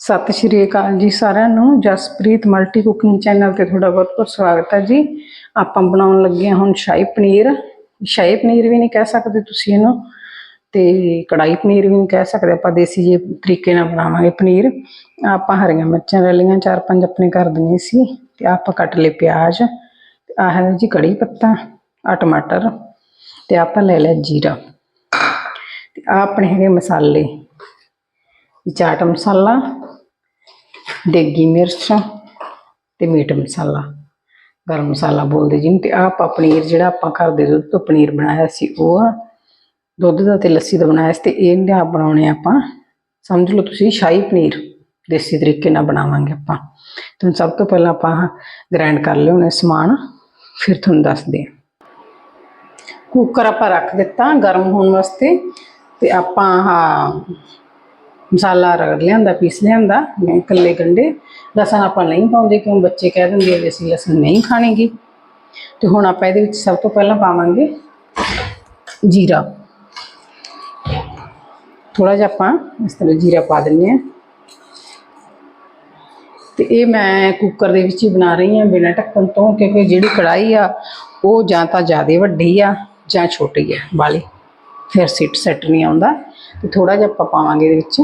ਸਤਿ ਸ਼੍ਰੀ ਅਕਾਲ ਜੀ ਸਾਰਿਆਂ ਨੂੰ। ਜਸਪ੍ਰੀਤ ਮਲਟੀ ਕੁਕਿੰਗ ਚੈਨਲ ਤੇ ਤੁਹਾਡਾ ਬਹੁਤ ਬਹੁਤ ਸਵਾਗਤ ਹੈ ਜੀ। ਆਪਾਂ ਬਣਾਉਣ ਲੱਗੇ ਹਾਂ ਹੁਣ ਸ਼ਾਹੀ ਪਨੀਰ। ਸ਼ਾਹੀ ਪਨੀਰ ਵੀ ਨਹੀਂ ਕਹਿ ਸਕਦੇ ਤੁਸੀਂ ਇਹਨੂੰ ਤੇ ਕੜਾਈ ਪਨੀਰ ਵੀ ਨਹੀਂ ਕਹਿ ਸਕਦੇ। ਆਪਾਂ ਦੇਸੀ ਜੇ ਤਰੀਕੇ ਨਾਲ ਬਣਾਵਾਂਗੇ ਪਨੀਰ। ਆਪਾਂ ਹਰੀਆਂ ਮਿਰਚਾਂ ਲੈ ਲਈਆਂ, ਚਾਰ ਪੰਜ ਆਪਣੇ ਘਰ ਦੀਆਂ ਸੀ। ਤੇ ਆਪਾਂ ਕੱਟ ਲਏ ਪਿਆਜ਼। ਤੇ ਆਹ ਹੈ ਜੀ ਕੜੀ ਪੱਤਾ ਆ ਟਮਾਟਰ ਤੇ ਆਪਾਂ ਲੈ ਲਿਆ ਜੀਰਾ। ਤੇ ਆਹ ਆਪਣੇ ਹੈਗੇ ਮਸਾਲੇ। ਚਾਟ ਮਸਾਲਾ ਦੇਗੀ ਮਿਰਚ ਤੇ ਮੀਟ ਮਸਾਲਾ। ਗਰਮ ਮਸਾਲਾ ਬੋਲਦੇ ਜਿਹਨੂੰ ਤੇ ਆਹ ਆਪਾਂ ਪਨੀਰ ਜਿਹੜਾ ਆਪਾਂ ਘਰ ਦੇ ਦੁੱਧ ਤੋਂ ਪਨੀਰ ਬਣਾਇਆ ਸੀ ਉਹ ਆ, ਦੁੱਧ ਦਾ ਤੇ ਲੱਸੀ ਦਾ ਬਣਾਇਆ ਸੀ ਤੇ ਇਹਦੇ ਆਪ ਬਣਾਉਣੇ ਆਪਾਂ। ਸਮਝ ਲਓ ਤੁਸੀਂ ਸ਼ਾਹੀ ਪਨੀਰ, ਦੇਸੀ ਤਰੀਕੇ ਨਾਲ ਬਣਾਵਾਂਗੇ ਆਪਾਂ। ਤੇ ਸਭ ਤੋਂ ਪਹਿਲਾਂ ਆਪਾਂ ਗ੍ਰਾਈਂਡ ਕਰ ਲਿਆਉਣੇ ਸਮਾਨ, ਫਿਰ ਤੁਹਾਨੂੰ ਦੱਸਦੇ ਹਾਂ। ਕੁੱਕਰ ਆਪਾਂ ਰੱਖ ਦਿੱਤਾ ਗਰਮ ਹੋਣ ਵਾਸਤੇ ਤੇ ਆਪਾਂ ਆਹ ਮਸਾਲਾ ਰਗੜ ਲਿਆਂਦਾ, ਪੀਸ ਲਿਆਂਦਾ, ਮੈਂ ਇਕੱਲੇ ਗੰਡੇ। ਲਸਣ ਆਪਾਂ ਨਹੀਂ ਪਾਉਂਦੇ ਕਿਉਂ? ਬੱਚੇ ਕਹਿ ਦਿੰਦੇ ਆ ਵੀ ਅਸੀਂ ਲਸਣ ਨਹੀਂ ਖਾਣੀਗੀ। ਤੇ ਹੁਣ ਆਪਾਂ ਇਹਦੇ ਵਿੱਚ ਸਭ ਤੋਂ ਪਹਿਲਾਂ ਪਾਵਾਂਗੇ ਜੀਰਾ। ਥੋੜਾ ਜਿਹਾ ਆਪਾਂ ਇਸ ਤਰ੍ਹਾਂ ਜੀਰਾ ਪਾ ਦਿੰਨੇ ਆ ਤੇ ਇਹ ਮੈਂ ਕੁੱਕਰ ਦੇ ਵਿੱਚ ਹੀ ਬਣਾ ਰਹੀ ਹਾਂ ਬਿਨਾਂ ਢੱਕਣ ਤੋਂ, ਕਿਉਂਕਿ ਜਿਹੜੀ ਕੜਾਈ ਆ, ਉਹ ਜਾਂ ਤਾਂ ਜ਼ਿਆਦਾ ਵੱਡੀ ਆ ਜਾਂ ਛੋਟੀ ਆ ਵਾਲੀ ਫਿਰ ਸਿੱਟ ਸੈੱਟ ਨਹੀਂ ਆਉਂਦਾ। ਤੇ ਥੋੜਾ ਜਿਹਾ ਆਪਾਂ ਪਾਵਾਂਗੇ ਇਹਦੇ ਵਿੱਚ।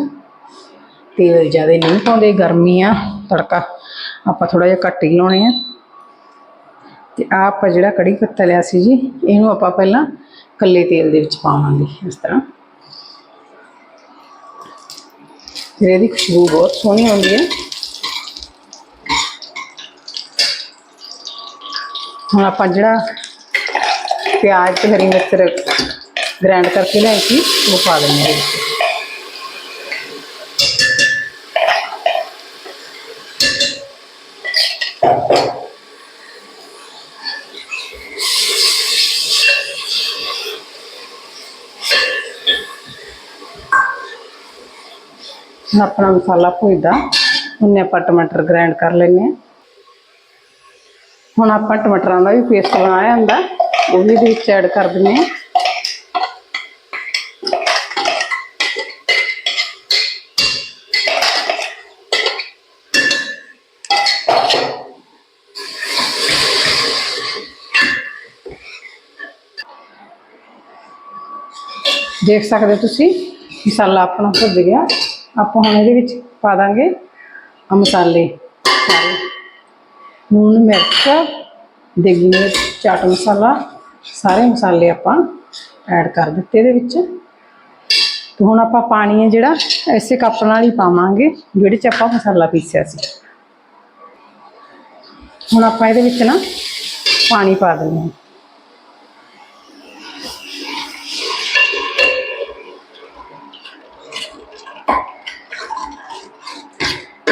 ਤੇਲ ਜ਼ਿਆਦਾ ਨਹੀਂ ਪਾਉਂਦੇ, ਗਰਮੀ ਆ, ਤੜਕਾ। ਆਪਾਂ ਥੋੜਾ ਜਿਹਾ ਘੱਟ ਹੀ ਲਾਉਣੇ ਆ। ਤੇ ਆਹ ਆਪਾਂ ਜਿਹੜਾ ਕੜੀ ਪੱਤਾ ਲਿਆ ਸੀ ਜੀ, ਇਹਨੂੰ ਆਪਾਂ ਪਹਿਲਾਂ ਕੱਲੇ ਤੇਲ ਦੇ ਵਿੱਚ ਪਾਵਾਂਗੇ ਇਸ ਤਰ੍ਹਾਂ। ਫਿਰ ਇਹਦੀ ਖੁਸ਼ਬੂ ਬਹੁਤ ਸੋਹਣੀ ਆਉਂਦੀ ਹੈ। ਹੁਣ ਆਪਾਂ ਜਿਹੜਾ ਪਿਆਜ਼ ਤੇ ਹਰੀ ਮਿਰਚ ਗ੍ਰਾਈਂਡ ਕਰਕੇ ਲਿਆਈ ਸੀ, ਉਹ ਪਾ ਦਿੰਦੇ ਹਾਂ। ਹੁਣ ਆਪਣਾ ਮਸਾਲਾ ਭੁੱਜਦਾ ਉਹਨੇ ਆਪਾਂ ਟਮਾਟਰ ਗ੍ਰਾਈਂਡ ਕਰ ਲੈਣੇ ਆ ਹੁਣ ਆਪਾਂ ਟਮਾਟਰਾਂ ਦਾ ਵੀ ਪੇਸਟ ਬਣਾਇਆ ਹੁੰਦਾ, ਉਹ ਵੀ ਵਿੱਚ ਐਡ ਕਰ ਦਿੰਦੇ ਆ ਦੇਖ ਸਕਦੇ ਹੋ ਤੁਸੀਂ ਮਸਾਲਾ ਆਪਣਾ ਭੁੱਜ ਗਿਆ। ਆਪਾਂ ਹੁਣ ਇਹਦੇ ਵਿੱਚ ਪਾ ਦਾਂਗੇ ਆ ਮਸਾਲੇ। ਸਾਰੇ। ਲੂਣ, ਮਿਰਚ, ਦੇਗੀ ਮਿਰਚ, ਚਾਟ ਮਸਾਲਾ, ਸਾਰੇ ਮਸਾਲੇ ਆਪਾਂ ਐਡ ਕਰ ਦਿੱਤੇ ਇਹਦੇ ਵਿੱਚ। ਤੇ ਹੁਣ ਆਪਾਂ ਪਾਣੀ ਹੈ ਜਿਹੜਾ ਐਸੇ ਕੱਪ ਨਾਲ ਹੀ ਪਾਵਾਂਗੇ, ਜਿਹੜੇ ਚ ਆਪਾਂ ਮਸਾਲਾ ਪੀਸਿਆ ਸੀ। ਹੁਣ ਆਪਾਂ ਇਹਦੇ ਵਿੱਚ ਨਾ ਪਾਣੀ ਪਾ ਦਿੰਦੇ ਹਾਂ।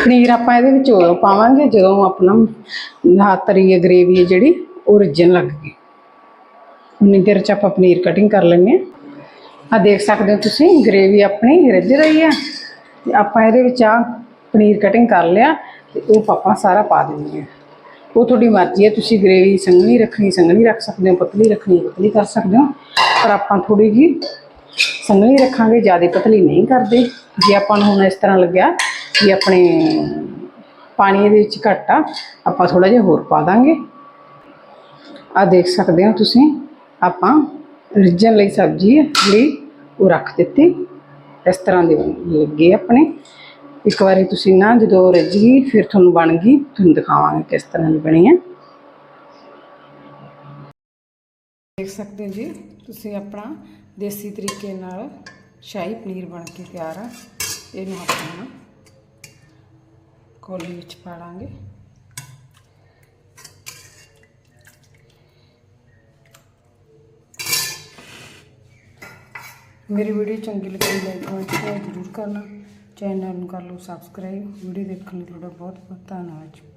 ਪਨੀਰ ਆਪਾਂ ਇਹਦੇ ਵਿੱਚ ਉਦੋਂ ਪਾਵਾਂਗੇ, ਜਦੋਂ ਆਪਣਾ ਆਹ ਤਰੀ ਹੈ ਗ੍ਰੇਵੀ ਜਿਹੜੀ ਉਹ ਰਿੱਝਣ ਲੱਗ ਗਈ। ਉਨੀ ਦੇਰ ਚ ਆਪਾਂ ਪਨੀਰ ਕਟਿੰਗ ਕਰ ਲੈਂਦੇ ਆ ਆ ਦੇਖ ਸਕਦੇ ਹੋ ਤੁਸੀਂ, ਗ੍ਰੇਵੀ ਆਪਣੀ ਰਿੱਝ ਰਹੀ ਹੈ ਤੇ ਆਪਾਂ ਇਹਦੇ ਵਿੱਚ ਆ ਪਨੀਰ ਕਟਿੰਗ ਕਰ ਲਿਆ ਤੇ ਉਹ ਪਾਪਾ ਸਾਰਾ ਪਾ ਦਿੰਦੇ ਆ ਉਹ ਤੁਹਾਡੀ ਮਰਜ਼ੀ ਹੈ, ਤੁਸੀਂ ਗ੍ਰੇਵੀ ਸੰਘਣੀ ਰੱਖਣੀ, ਸੰਘਣੀ ਰੱਖ ਸਕਦੇ ਹੋ, ਪਤਲੀ ਰੱਖਣੀ, ਪਤਲੀ ਕਰ ਸਕਦੇ ਹੋ। ਪਰ ਆਪਾਂ ਥੋੜੀ ਜੀ ਸੰਘਣੀ ਰੱਖਾਂਗੇ, ਜ਼ਿਆਦਾ ਪਤਲੀ ਨਹੀਂ ਕਰਦੇ। ਜੇ ਆਪਾਂ ਨੂੰ ਹੁਣ ਇਸ ਤਰ੍ਹਾਂ ਲੱਗਿਆ ਵੀ ਆਪਣੇ ਪਾਣੀ ਇਹਦੇ ਵਿੱਚ ਘੱਟ ਆ, ਆਪਾਂ ਥੋੜਾ ਜਿਹਾ ਹੋਰ ਪਾ ਦਾਂਗੇ। ਆ ਦੇਖ ਸਕਦੇ ਹੋ ਤੁਸੀਂ, ਆਪਾਂ ਰਿੱਝਣ ਲਈ ਸਬਜ਼ੀ ਹੈ ਜਿਹੜੀ ਉਹ ਰੱਖ ਦਿੱਤੀ। ਇਸ ਤਰ੍ਹਾਂ ਦੇ ਲੱਗੇ ਆਪਣੇ। ਇੱਕ ਵਾਰੀ ਤੁਸੀਂ ਨਾ ਜਦੋਂ ਰਿੱਝ ਗਈ, ਫਿਰ ਤੁਹਾਨੂੰ ਬਣ ਗਈ, ਤੁਹਾਨੂੰ ਦਿਖਾਵਾਂਗੇ ਕਿਸ ਤਰ੍ਹਾਂ ਦੀ ਬਣੀ ਹੈ। ਦੇਖ ਸਕਦੇ ਹੋ ਜੀ, ਤੁਸੀਂ ਆਪਣਾ ਦੇਸੀ ਤਰੀਕੇ ਨਾਲ ਸ਼ਾਹੀ ਪਨੀਰ ਬਣ ਕੇ ਤਿਆਰ ਆ। ਇਹਨੂੰ ਆਪਾਂ ਕੋਲੀ ਵਿੱਚ ਪਾ ਲਾਂਗੇ। ਮੇਰੀ ਵੀਡੀਓ ਚੰਗੀ ਲੱਗੀ ਲਾਈਕ ਕਮੈਂਟ ਸ਼ੇਅਰ ਜ਼ਰੂਰ ਕਰਨਾ। ਚੈਨਲ ਨੂੰ ਕਰ ਲਓ ਸਬਸਕ੍ਰਾਈਬ ਵੀਡੀਓ ਦੇਖਣ ਲਈ ਤੁਹਾਡਾ ਬਹੁਤ ਬਹੁਤ ਧੰਨਵਾਦ ਜੀ।